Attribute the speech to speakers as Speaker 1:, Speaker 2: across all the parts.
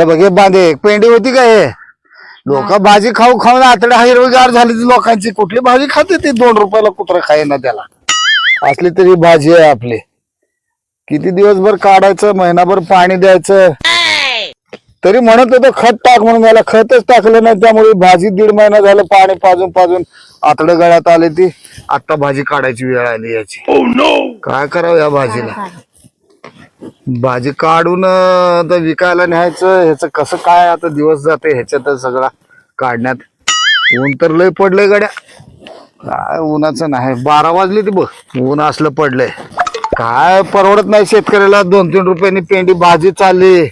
Speaker 1: हे बघ हे बांधे. पेंडी होती का हे? लोक भाजी खाऊ खाऊन आतडे हिरवीगार झाली ती लोकांची. कुठली भाजी खाते ती? दोन रुपयाला कुत्र खाईना त्याला. असली तरी भाजी आहे आपली. किती दिवसभर काढायचं महिनाभर पाणी द्यायचं? तरी म्हणत होतो खत टाक म्हणून. मला खतच टाकलं नाही. त्यामुळे भाजी दीड महिना झालं पाणी पाजून पाजून आतडे गळ्यात आले ती. आता भाजी काढायची वेळ आली याची. काय करावं या भाजीला? भाजी काढून आता विकायला न्यायचं ह्याचं कसं काय आता दिवस जाते ह्याच्यात सगळा काढण्यात. ऊन तर लय पडलंय गड्या. काय उन्हाचं नाही. बारा वाजली ती बघ. ऊन असलं पडलंय. काय परवडत नाही शेतकऱ्याला. दोन तीन रुपयांनी पेंडी भाजी चालली.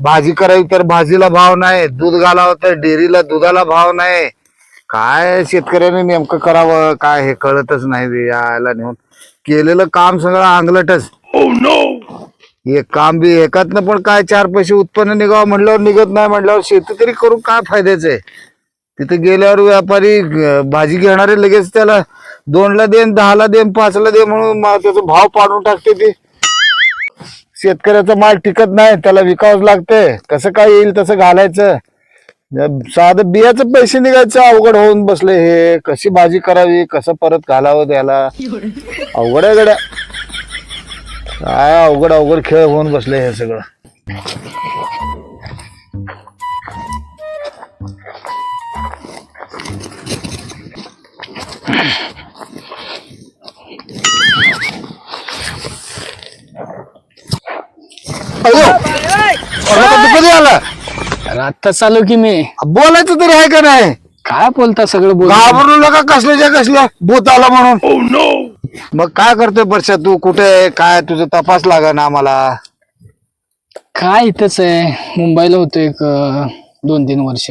Speaker 1: भाजी करावी तर भाजीला भाव नाही. दूध घालावं तर डेअरीला दुधाला भाव नाही. काय शेतकऱ्याने नेमकं करावं? काय हे कळतच नाही यायला नेऊन केलेलं काम सगळं अंगलटच. Oh, एक काम बी एकातनं पण काय चार पैसे उत्पन्न निघावं म्हणल्यावर निघत नाही म्हणल्यावर शेती तरी करून काय फायद्याचं आहे? तिथे गेल्यावर व्यापारी भाजी घेणारे लगेच त्याला दोनला देन दहाला देन पाचला दे म्हणून त्याचा भाव पाडून टाकते ती. शेतकऱ्याचा माल टिकत नाही त्याला विकावंच लागते. कसं काय येईल तसं घालायचं? साधं बियाचं पैसे निघायचं अवघड होऊन बसले हे. कशी भाजी करावी कसं परत घालावं त्याला? अवघड आहे गड्या. काय अवघड अवघड खेळ होऊन बसले हे सगळं. अयो! अरे का तू कधी आला.
Speaker 2: अरे आत्ता चालू की मी.
Speaker 1: बोलायचं तरी आहे का नाही?
Speaker 2: काय बोलता सगळं बोल
Speaker 1: घाबरू नका कसल्याच्या कसल्या. भूत आला म्हणून मग काय करतोय परशा तू? कुठे आहे? काय? तुझं तपास लागा ना आम्हाला.
Speaker 2: काय इथंच आहे. मुंबईला होतो एक अं, दोन तीन वर्ष.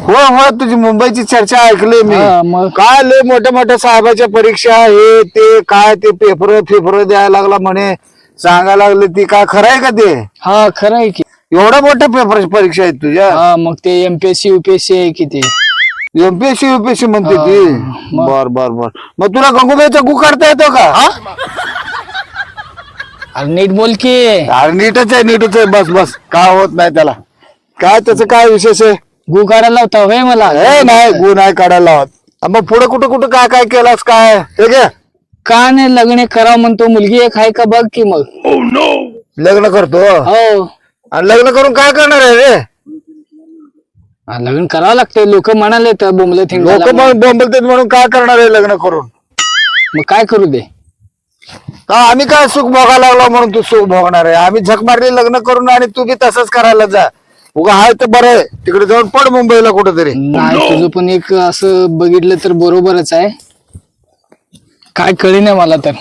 Speaker 1: हो हो तुझी मुंबईची चर्चा ऐकली मी.
Speaker 2: हा, मग?
Speaker 1: काय लय मोठ्या मोठ्या साहेबाच्या परीक्षा हे ते काय ते पेपर फेपर द्यायला लागला म्हणे. सांगायला लागले ती काय खरं आहे का ते?
Speaker 2: हा खरं आहे की.
Speaker 1: एवढ्या मोठ्या पेपर परीक्षा आहेत तुझ्या.
Speaker 2: हा मग ते एमपीएससी युपीएससी आहे की ते.
Speaker 1: एमपीएससी युपीएससी म्हणते ती? बर बर बर. मग तुला गंगूबाईचा गु काढता येतो का?
Speaker 2: अरे नीट बोल की.
Speaker 1: अरे नीटच आहे नीटच आहे. बस बस. काय होत नाही त्याला? काय त्याचं काय विशेष आहे?
Speaker 2: गु काढायला होता होय मला?
Speaker 1: हे नाही गु नाही काढायला लावत. अ मग पुढे कुठं कुठं काय काय केलास काय? हे घे.
Speaker 2: का नाही लग्न करा म्हणतो? मुलगी एक आहे का बघ की मग.
Speaker 1: लग्न करतो?
Speaker 2: हो.
Speaker 1: आणि लग्न करून काय करणार आहे रे?
Speaker 2: हा, लग्न करावं लागतंय. लोक म्हणाले तर बोंबले
Speaker 1: लोक
Speaker 2: थिंग
Speaker 1: बोंबलतात म्हणून काय करणार आहे लग्न करून?
Speaker 2: मग काय करू दे?
Speaker 1: का आम्ही काय सुख भोगायला लागलो म्हणून तू सुख भोगणार आहे? आम्ही झक मारली लग्न करून आणि तू बी तसंच करायला जा. उगा हाय तर बरं आहे. तिकडे जाऊन पड मुंबईला कुठेतरी.
Speaker 2: नाही तुझं पण एक असं बघितलं तर बरोबरच आहे. काय कळी नाही मला तर.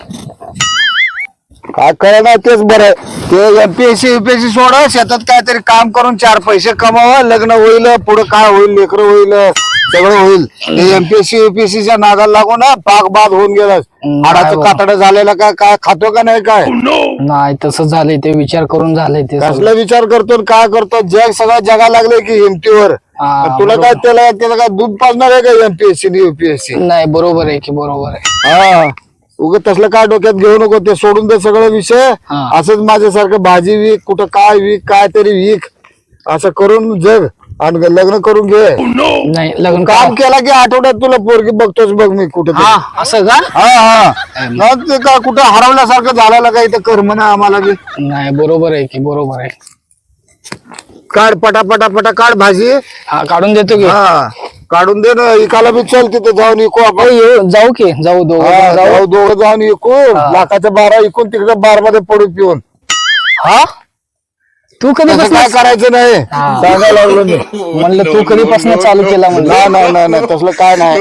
Speaker 1: काय करायला तेच बरं आहे. ते एमपीएससी युपीएससी सोडा शेतात काहीतरी काम करून चार पैसे कमावा लग्न होईल पुढे काय होईल लेकरं होईल सगळं होईल. ते एमपीएससी युपीएससीच्या नादाला लागून ना पाक बाद होऊन गेलं. हाडाचं. कातड झालेलं काय काय खातो का नाही काय?
Speaker 2: नाही तसं झालंय ते विचार करून झालंय ते सगळं.
Speaker 1: कसला विचार करतो आणि काय करतो? जग सगळं जगा लागले की हिमतीवर
Speaker 2: हा,
Speaker 1: तुला काय. त्याला त्याला काय दूध पाजणार आहे का एमपीएससी युपीएससी
Speaker 2: नाही बरोबर आहे की बरोबर आहे.
Speaker 1: हा. उग तसलं काय डोक्यात घेऊ नको? ते सोडून दे सगळं विषय.
Speaker 2: हा.
Speaker 1: असंच माझ्यासारखं भाजी विक कुठं काय विक काय तरी विक. असं करून जग आणि लग्न करून घे.
Speaker 2: नाही लग्न
Speaker 1: काम
Speaker 2: करा.
Speaker 1: केला की आठवड्यात तुला पोरगी बघतोच बघ मी कुठं तरी.
Speaker 2: हा असं का?
Speaker 1: हा हा. मग ते का कुठं हरवल्यासारखं झालेलं का इथं कर्म ना आम्हाला बी?
Speaker 2: नाही बरोबर आहे की बरोबर आहे.
Speaker 1: काढ पटा पटा पटा काढ भाजी.
Speaker 2: हा काढून देतो की.
Speaker 1: हा. काढून दे ना इकाला बी चल तिथे जाऊन इकू
Speaker 2: हो,
Speaker 1: आपण
Speaker 2: येऊ- जाऊ की जाऊ दोघं
Speaker 1: हा,
Speaker 2: जाऊ.
Speaker 1: जाऊ दोघं जाऊन इकू लाखाच्या बारा इकून तिकडे बारमध्ये पडू पिऊन.
Speaker 2: हा? तू
Speaker 1: तसं काय करायचं नाही.
Speaker 2: हा.
Speaker 1: सांगायला लागलो मी.
Speaker 2: म्हणलं तू कधीपासून चालू केला म्हणलं?
Speaker 1: नाही नाही नाही नाही, तसलं काय नाही.